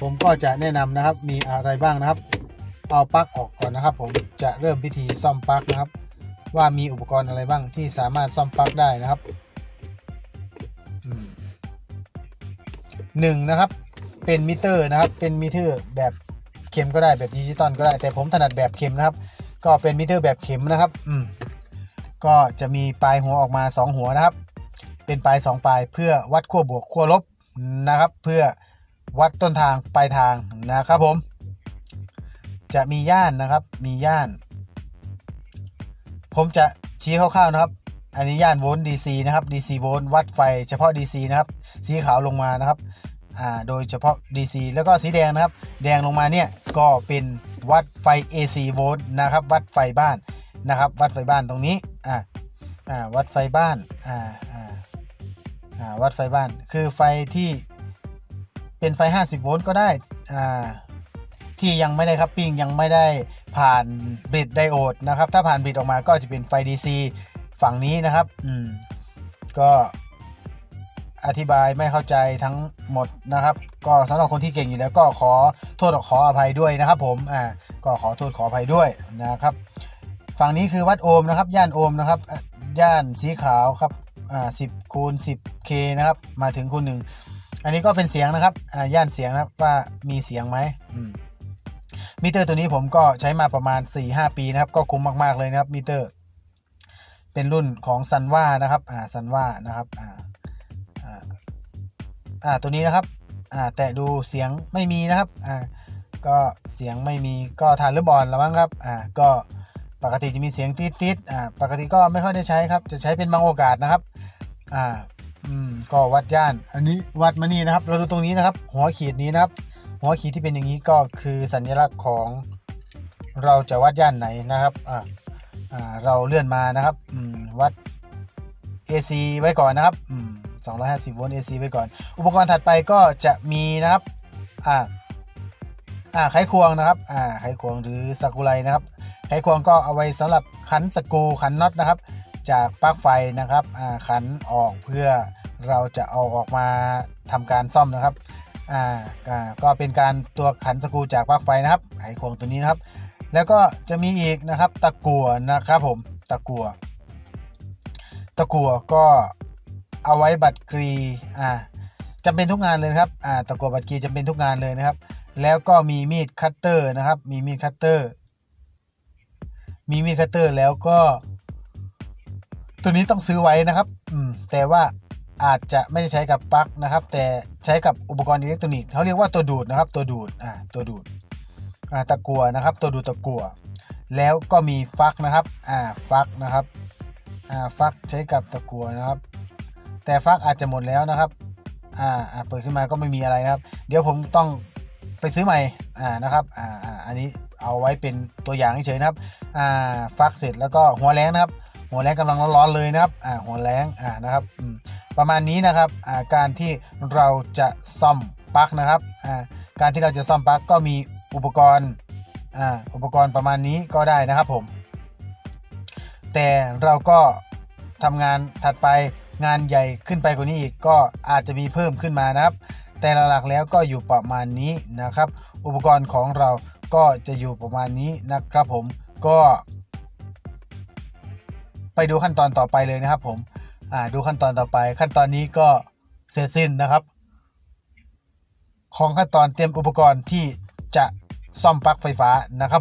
ผมก็จะแนะนำนะครับมีอะไรบ้างนะครับ เอาปลั๊กออกก่อนนะครับ ผมจะเริ่มพิธีซ่อมปลั๊กนะครับ ว่ามีอุปกรณ์อะไรบ้างที่สามารถซ่อมปลั๊กได้นะครับหนึ่งนะครับเป็นมิเตอร์นะครับ เป็นมิเตอร์แบบเข็มก็ได้แบบดิจิตอลก็ได้ แต่ผมถนัดแบบเข็มนะครับ ก็เป็นมิเตอร์แบบเข็มนะครับอืมก็จะมีปลายหัวออกมา 2 หัวนะครับ เป็นปลาย 2 ปลายเพื่อวัดขั้วบวกขั้วลบนะครับ เพื่อ วัดต้นทางปลายทางนะครับผม จะมีย่านนะครับ มีย่าน ผมจะชี้คร่าวๆนะครับ อันนี้ย่านโวลต์ DC นะครับ DC โวลต์วัดไฟเฉพาะ DC นะครับ สีขาวลงมานะครับอ่าโดยเฉพาะ DC แล้วก็สีแดงนะครับ แดงลงมาเนี่ยก็เป็นวัดไฟ AC โวลต์นะครับ วัดไฟบ้านนะครับ วัดไฟบ้านตรงนี้อ่าอ่าวัดไฟบ้านอ่าอ่าอ่าวัดไฟบ้าน คือไฟที่ เป็นไฟ 50 โวลต์ก็ได้อ่าที่ยังไม่ได้ครับปิ้งยังไม่ได้ผ่านบริดไดโอดนะครับ ถ้าผ่านบริดออกมาก็จะเป็นไฟ DC ฝั่งนี้นะครับอืมก็อธิบายไม่เข้าใจทั้งหมดนะครับ ก็สำหรับคนที่เก่งอยู่แล้วก็ขอโทษขออภัยด้วยนะครับ ผมอ่าก็ขอโทษขออภัยด้วยนะครับ ฝั่งนี้คือวัดโอห์มนะครับ ย่านโอห์มนะครับย่านสีขาวครับอ่า10คูณ 10k นะครับ มาถึงคูณหนึ่ง อันนี้ก็เป็นเสียงนะครับอ่าย่านเสียงนะครับว่ามีเสียงไหมอืมมิเตอร์ตัวนี้ผมก็ใช้มาประมาณ 4-5 ปีนะครับ ก็คุ้มมาก ๆ เลยนะครับมิเตอร์ เป็นรุ่นของซันว่านะครับอ่าซันว่านะครับอ่าอ่าอ่าตัวนี้นะครับอ่าแตะดูเสียงไม่มีนะครับอ่าก็เสียงไม่มีก็ทานหรือบอลแล้วมั้งครับอ่าก็ปกติจะมีเสียงติดๆอ่าปกติก็ไม่ค่อยได้ใช้ครับ จะใช้เป็นบางโอกาสนะครับอ่า อืมก็วัดย่าน อันนี้วัดมานี่นะครับ เราดูตรงนี้นะครับ หัวขีดนี้นะครับ หัวขีดที่เป็นอย่างนี้ก็คือสัญลักษณ์ของเราจะวัดย่านไหนนะครับอ่าอ่าเราเลื่อนมานะครับอืมวัด AC ไว้ก่อนนะครับอืม250โวลต์ AC ไว้ก่อน อุปกรณ์ถัดไปก็จะมีนะครับอ่าอ่าไขควงนะครับอ่าไขควงหรือสกุไลนะครับไขควงก็เอาไว้สำหรับขันสกูขันน็อตนะครับ จากปลั๊กไฟนะครับขันออกเพื่อเราจะเอาออกมาทำการซ่อมนะครับก็เป็นการตัวขันสกรูจากปลั๊กไฟนะครับไขควงตัวนี้นะครับ แล้วก็จะมีอีกนะครับตะกั่วนะครับผมตะกั่วตะกั่วก็เอาไว้บัตรกรีอ่าจำเป็นทุกงานเลยครับอ่าตะกั่วบัตรกรีจำเป็นทุกงานเลยนะครับ แล้วก็มีมีดคัตเตอร์นะครับ มีมีดคัตเตอร์ มีมีดคัตเตอร์แล้วก็ ตัวนี้ต้องซื้อไว้นะครับ อืม แต่ว่าอาจจะไม่ได้ใช้กับปลั๊กนะครับ แต่ใช้กับอุปกรณ์อิเล็กทรอนิกส์เขาเรียกว่าตัวดูดนะครับ ตัวดูด อ่า ตัวดูด อ่า ตะกัวนะครับ ตัวดูดตะกัว แล้วก็มีฟักนะครับ อ่า ฟักนะครับ อ่า ฟักใช้กับตะกัวนะครับ แต่ฟักอาจจะหมดแล้วนะครับ อ่า อ่า เปิดขึ้นมาก็ไม่มีอะไรนะครับ เดี๋ยวผมต้องไปซื้อใหม่ อ่า นะครับ อ่า อ่า อันนี้เอาไว้เป็นตัวอย่างเฉยๆนะครับ อ่า ฟักเสร็จแล้วก็หัวแรงนะครับ หัวแรงกำลังร้อนๆเลยนะครับอ่าหัวแรงอ่านะครับอืมประมาณนี้นะครับอ่าการที่เราจะซ่อมปลั๊กนะครับอ่าการที่เราจะซ่อมปลั๊กก็มีอุปกรณ์อ่าอุปกรณ์ประมาณนี้ก็ได้นะครับผม แต่เราก็ทำงานถัดไปงานใหญ่ขึ้นไปกว่านี้อีกก็อาจจะมีเพิ่มขึ้นมานะครับ แต่หลักๆแล้วก็อยู่ประมาณนี้นะครับ อุปกรณ์ของเราก็จะอยู่ประมาณนี้นะครับผมก็ ไปดูขั้นตอนต่อไปเลยนะครับผมอ่าดูขั้นตอนต่อไป ขั้นตอนนี้ก็เสร็จสิ้นนะครับ ของขั้นตอนเตรียมอุปกรณ์ที่จะซ่อมปลั๊กไฟฟ้านะครับ